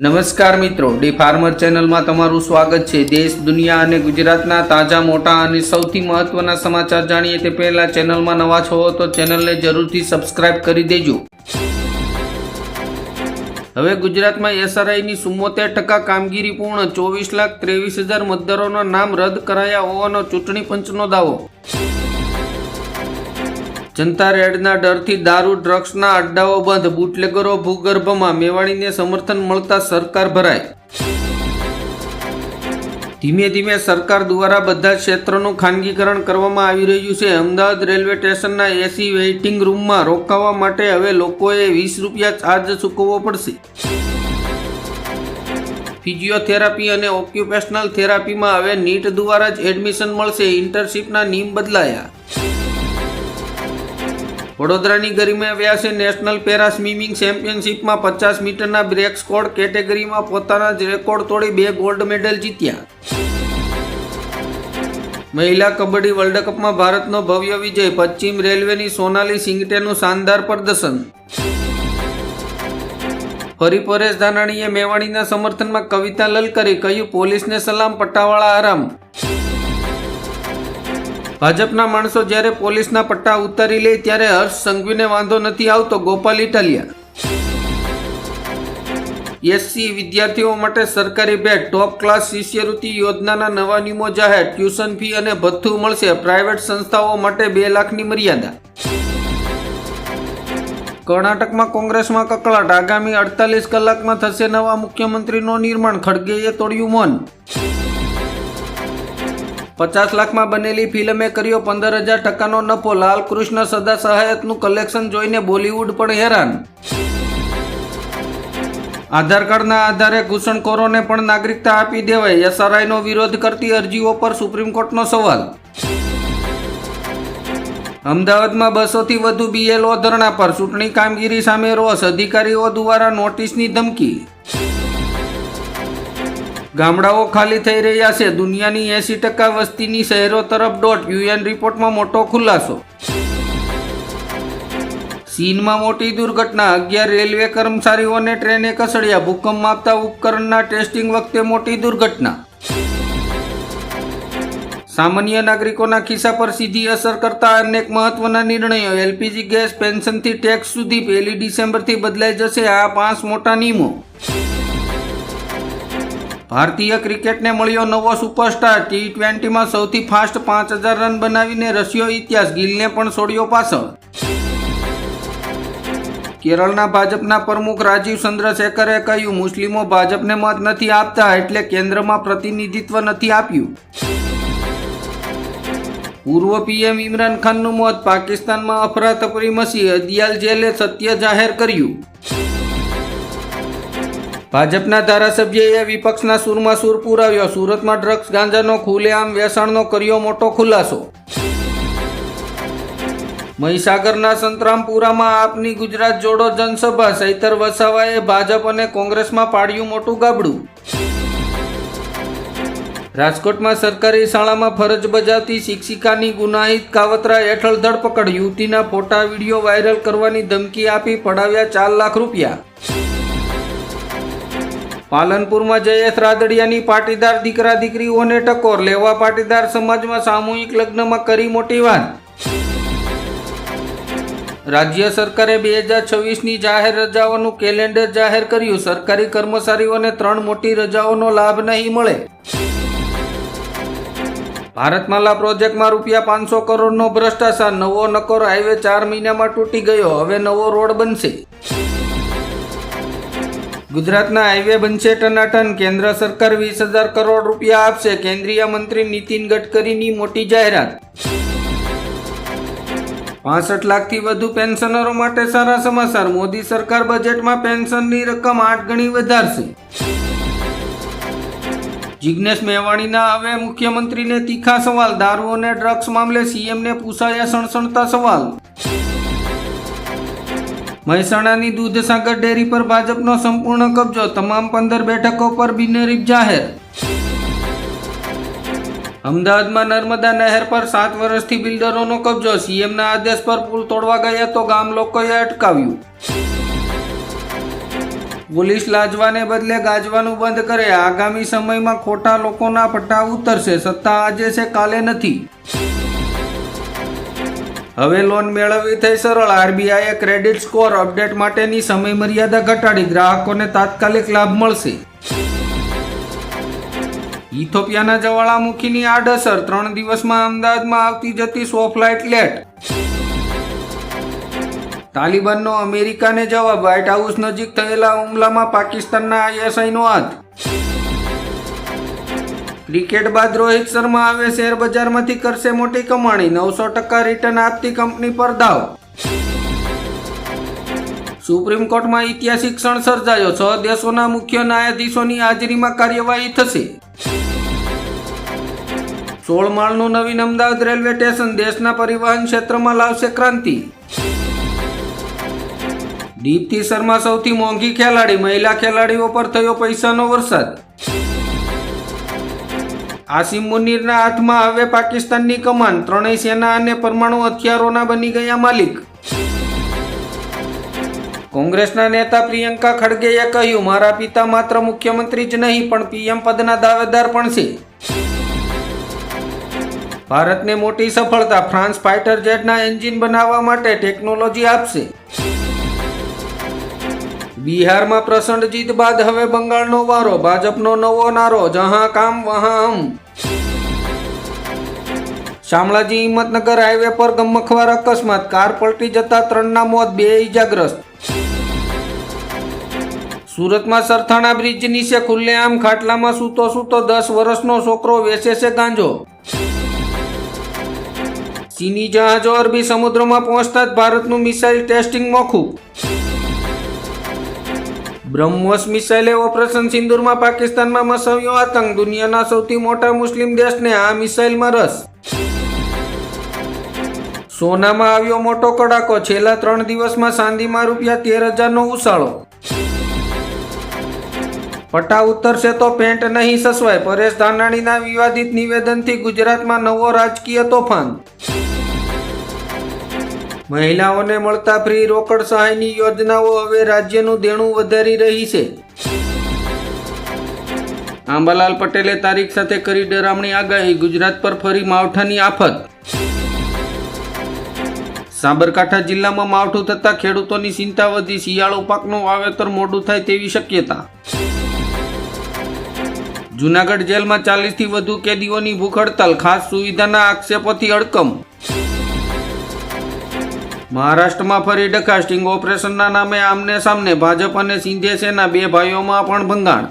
નમસ્કાર મિત્રો, D farmer ચેનલમાં તમારું સ્વાગત છે. દેશ, દુનિયા અને ગુજરાતના તાજા, મોટા અને સૌથી મહત્વના સમાચાર જાણીએ તે પહેલા ચેનલમાં નવા છો તો ચેનલને જરૂરથી સબસ્ક્રાઇબ કરી દેજો. હવે ગુજરાતમાં એસઆરઆઈની ચુમ્મોતેર ટકા કામગીરી પૂર્ણ, ચોવીસ લાખ ત્રેવીસ હજાર મતદારોના નામ રદ કરાયા હોવાનો ચૂંટણી પંચનો દાવો. જનતા રેડના ડરથી દારૂ, ડ્રગ્સના અડ્ડાઓ બંધ, બુટલેગરો ભૂગર્ભમાં મેવાણીને સમર્થન મળતા સરકાર ભરાય. ધીમે ધીમે સરકાર દ્વારા બધા ક્ષેત્રોનું ખાનગીકરણ કરવામાં આવી રહ્યું છે. અમદાવાદ રેલવે સ્ટેશનના એસી વેઇટિંગ રૂમમાં રોકાવા માટે હવે લોકોએ વીસ રૂપિયા ચાર્જ ચૂકવવો પડશે. ફિઝિયોથેરાપી અને ઓક્યુપેશનલ થેરાપીમાં હવે નીટ દ્વારા જ એડમિશન મળશે. ઇન્ટર્નશીપના નિયમ બદલાયા. વડોદરાની ગરિમા વ્યાસે નેશનલ પેરા સ્વિમિંગ ચેમ્પિયનશિપમાં પચાસ મીટરના બ્રેક સ્કોડ કેટેગરીમાં પોતાના જ રેકોર્ડ તોડી બે ગોલ્ડ મેડલ જીત્યા. મહિલા કબડ્ડી વર્લ્ડ કપમાં ભારતનો ભવ્ય વિજય, પશ્ચિમ રેલવેની સોનાલી સિંગટેનું શાનદાર પ્રદર્શન. ફરી પરેશ ધાનાણીએ મેવાણીના સમર્થનમાં કવિતા લલકરી કહ્યું, પોલીસને સલામ પટ્ટાવાળા આરામ. ભાજપના માણસો જ્યારે પોલીસના પટ્ટા ઉતારી લે ત્યારે હર્ષ સંઘવીને વાંધો નથી આવતો, ગોપાલ ઇટાલિયા. એસસી વિદ્યાર્થીઓ માટે સરકારી ભેટ ટોપ ક્લાસ શિષ્યવૃત્તિ યોજનાના નવા નિયમો જાહેર, ટ્યુશન ફી અને ભથ્થું મળશે. પ્રાઇવેટ સંસ્થાઓ માટે બે લાખની મર્યાદા. કર્ણાટકમાં કોંગ્રેસમાં કકળાટ. આગામી અડતાલીસ કલાકમાં થશે નવા મુખ્યમંત્રીનું નિર્માણ. ખડગેએ તોડ્યું મૌન. પચાસ લાખમાં બનેલી ફિલ્મે કર્યો પંદર હજાર ટકાનો નફો. લાલકૃષ્ણ સદા સહાયતનું કલેક્શન જોઈને બોલિવૂડ પણ હેરાન. આધાર કાર્ડના આધારે ઘૂસણખોરોને પણ નાગરિકતા આપી દેવાય એસઆરઆઈનો વિરોધ કરતી અરજીઓ પર સુપ્રીમ કોર્ટનો સવાલ. અમદાવાદમાં બસોથી વધુ બીએલઓ ધરણા પર ચૂંટણી કામગીરી સામે રોષ. અધિકારીઓ દ્વારા નોટિસની ધમકી. ગામડાઓ ખાલી થઈ રહ્યા છે. દુનિયાની એસી ટકા વસ્તીની શહેરો તરફ દોટ. યુએન રિપોર્ટમાં મોટો ખુલાસો. ચીનમાં મોટી દુર્ઘટના. અગિયાર રેલવે કર્મચારીઓને ટ્રેને કસડ્યા ભૂકંપ માપતા ઉપકરણના ટેસ્ટિંગ વખતે મોટી દુર્ઘટના. સામાન્ય નાગરિકોના ખિસ્સા પર સીધી અસર કરતા અનેક મહત્વના નિર્ણયો. એલપીજી ગેસ પેન્શનથી ટેક્સ સુધી પહેલી ડિસેમ્બરથી બદલાઈ જશે. આ પાંચ મોટા નિયમો. ભારતીય ક્રિકેટને મળ્યો નવો સુપરસ્ટાર. ટી ટ્વેન્ટીમાં સૌથી ફાસ્ટ પાંચ હજાર રન બનાવીને રશિયો ઇતિહાસ ગિલને પણ છોડ્યો પાછળ. કેરળના ભાજપના પ્રમુખ રાજીવ ચંદ્રશેખરે કહ્યું, મુસ્લિમો ભાજપને મત નથી આપતા એટલે કેન્દ્રમાં પ્રતિનિધિત્વ નથી આપ્યું. પૂર્વ પીએમ ઇમરાન ખાનનું મોત, પાકિસ્તાનમાં અફરાતફરી મસી, અદિયાલ જેલે સત્ય જાહેર કર્યું. ભાજપના ધારાસભ્યએ વિપક્ષના સૂરમાં સૂર પુરાવ્યો. સુરતમાં ડ્રગ્સ ગાંજાનો ખુલ્લેઆમ વેચાણનો કર્યો મોટો ખુલાસો. મહીસાગરના સંતરામપુરામાં આપની ગુજરાત જોડો જનસભા. સૈતર વસાવાએ ભાજપ અને કોંગ્રેસમાં પાડ્યું મોટું ગાબડું. રાજકોટમાં સરકારી શાળામાં ફરજ બજાવતી શિક્ષિકાની ગુનાહિત કાવતરા હેઠળ ધરપકડ. યુવતીના ફોટા, વીડિયો વાયરલ કરવાની ધમકી આપી પડાવ્યા ચાર લાખ રૂપિયા. પાલનપુરમાં જયેશ રાદડિયાની પાટીદાર દીકરા દીકરીઓને ટકોર, લેવા પાટીદાર સમાજમાં સામૂહિક લગ્નમાં કરી મોટી વાત. રાજ્ય સરકારે બે હજાર છવ્વીસની જાહેર રજાઓનું કેલેન્ડર જાહેર કર્યું. સરકારી કર્મચારીઓને ત્રણ મોટી રજાઓનો લાભ નહીં મળે. ભારતમાલા પ્રોજેક્ટમાં રૂપિયા પાંચસો કરોડનો ભ્રષ્ટાચાર. નવો નકોર હાઈવે ચાર મહિનામાં તૂટી ગયો. હવે નવો રોડ બનશે. ગુજરાતના હાઈવે બનશે ટનાટન. કેન્દ્ર સરકાર વીસ હજાર કરોડ રૂપિયા આપશે. કેન્દ્રીય મંત્રી નીતિન ગડકરીની મોટી જાહેરાત. પાસઠ લાખથી વધુ પેન્શનરો માટે સારા સમાચાર. મોદી સરકાર બજેટમાં પેન્શનની રકમ આઠ ગણી વધારશે. જિજ્ઞેશ મેવાણીના હવે મુખ્યમંત્રીને તીખા સવાલ. દારૂ અને ડ્રગ્સ મામલે સીએમને પૂછાયા સણસણતા સવાલ. મહેસાણાની દૂધસાગર ડેરી પર ભાજપનો સંપૂર્ણ કબજો, તમામ પંદર બેઠકો પર બિનરીફ જાહેર. અમદાવાદમાં નર્મદા નહેર પર સાત વર્ષથી બિલ્ડરોનો કબજો, સીએમના આદેશ પર પુલ તોડવા ગયા તો ગામ લોકોએ અટકાવ્યું. પોલીસ લાજવાને બદલે ગાજવાનું બંધ કરે, આગામી સમયમાં ખોટા લોકોના પટ્ટા ઉતરશે, સત્તા આજે છે કાલે નથી. હવે લોન મેળવવી થઈ સરળ. આરબીઆઈએ ક્રેડિટ સ્કોર અપડેટ માટેની સમય મર્યાદા ઘટાડી. ગ્રાહકોને તાત્કાલિક લાભ મળશે. ઇથોપિયાના જવાળામુખીની આડઅસર. ત્રણ દિવસમાં અમદાવાદમાં આવતી જતી સો ફ્લાઇટ લેટ. તાલિબાનનો અમેરિકાને જવાબ. વ્હાઇટ હાઉસ નજીક થયેલા હુમલામાં પાકિસ્તાનના આઈએસઆઈનો હાથ. ક્રિકેટ બાદ રોહિત શર્મા હવે શેર બજારમાંથી કરશે મોટી કમાણી, નવસો ટકા રિટર્ન આપતી કંપની પર દાવ. સુપ્રીમ કોર્ટમાં ઐતિહાસિક ક્ષણ સર્જાયો, છ દેશોના મુખ્ય ન્યાયાધીશોની હાજરીમાં કાર્યવાહી થશે. સોળ માળનું નવીન અમદાવાદ રેલવે સ્ટેશન દેશના પરિવહન ક્ષેત્રમાં લાવશે ક્રાંતિ. દીપ્તિ શર્મા સૌથી મોંઘી ખેલાડી, મહિલા ખેલાડીઓ પર થયો પૈસાનો વરસાદ. આસિમ મુનીરના હાથમાં હવે પાકિસ્તાનની કમાન. ત્રણેય સેના અને પરમાણુ હથિયારોના બની ગયા માલિક. કોંગ્રેસના નેતા પ્રિયંકા ખડગેએ કહ્યું, મારા પિતા માત્ર મુખ્યમંત્રી જ નહીં, પણ પીએમ પદના દાવેદાર પણ છે. ભારતને મોટી સફળતા, ફ્રાન્સ ફાઇટર જેટના એન્જિન બનાવવા માટે ટેકનોલોજી આપશે. બિહારમાં પ્રચંડ જીત બાદ હવે બંગાળનો વારો, ભાજપનો નવો નારો, જહાં કામ વહાં. શામળાજી હિંમતનગર હાઈવે પર ગમખવાર અકસ્માત, કાર પલટી જતા ત્રણના મોત, બે ઇજાગ્રસ્ત સુરતમાં સરથાણા બ્રિજ નીચે ખુલ્લેઆમ, ખાટલામાં સૂતો સૂતો દસ વર્ષનો છોકરો વેચે છે ગાંજો. ચીની જહાજો અરબી સમુદ્રમાં પહોંચતા જ ભારતનું મિસાઇલ ટેસ્ટિંગ મોખું. બ્રહ્મોસ મિસાઇલે ઓપરેશન સિંદુરમાં પાકિસ્તાનમાં મસાવ્યો આતંક. દુનિયાના સૌથી મોટા મુસ્લિમ દેશને આ મિસાઇલમાં રસ. સોનામાં આવ્યો મોટો કડાકો. છેલ્લા ત્રણ દિવસમાં ચાંદીમાં રૂપિયા તેર હજારનો ઉછાળો. પટ્ટા ઉતરશે તો પેન્ટ નહીં સસવાય. પરેશ ધાનાણીના વિવાદિત નિવેદનથી ગુજરાતમાં નવો રાજકીય તોફાન. મહિલાઓને મળતા ફ્રી રોકડ સહાયની યોજનાઓ હવે રાજ્યનું દેણું વધારી રહી છે. આંબાલાલ પટેલે તારીખ સાથે કરી ડરામણી આગાહી, ગુજરાત પર ફરી માવઠાની આફત. સાબરકાંઠા જિલ્લામાં માવઠું થતાં ખેડૂતોની ચિંતા વધી, શિયાળુ પાકનું વાવેતર મોડું થાય તેવી શક્યતા. જૂનાગઢ જેલમાં ચાલીસથી વધુ કેદીઓની ભૂખ હડતાલ, ખાસ સુવિધાના આક્ષેપોથી અડકમ. મહારાષ્ટ્રમાં ફરી ડખા સ્ટિંગ ઓપરેશનના નામે આમને સામને ભાજપ અને સિંધે સેના બે ભાઈઓમાં પણ ભંગાણ.